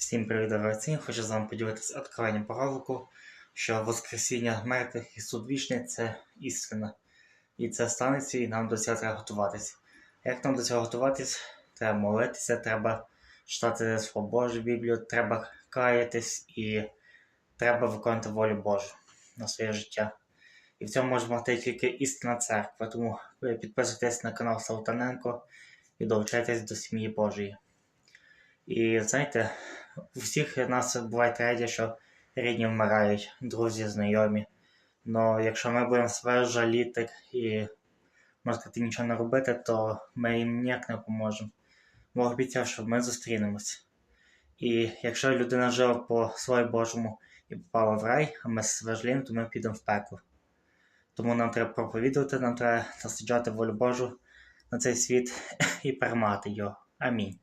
Всім привіт, дорогі! Хочу з вами поділитися откровенням пророку, що Воскресіння мертвих і суд вічний це істина. І це станеться, і нам до цього треба готуватися. Як нам до цього готуватись? Треба молитися, треба читати Слово Боже Біблію, треба каятись і треба виконувати волю Божу на своє життя. І в цьому може бути тільки істинна церква. Тому підписуйтесь на канал Салтаненко і долучайтесь до сім'ї Божої. І знаєте, у всіх нас буває трагедія, що рідні вмирають, друзі, знайомі. Но якщо ми будемо себе жаліти і можна сказати, нічого не робити, то ми їм ніяк не поможемо. Бог обіцяв, що ми зустрінемось. І якщо людина жила по своєму Божому і попала в рай, а ми себе жаліємо, то ми підемо в пекло. Тому нам треба проповідувати, нам треба досліджувати волю Божу на цей світ і перемагати його. Амінь.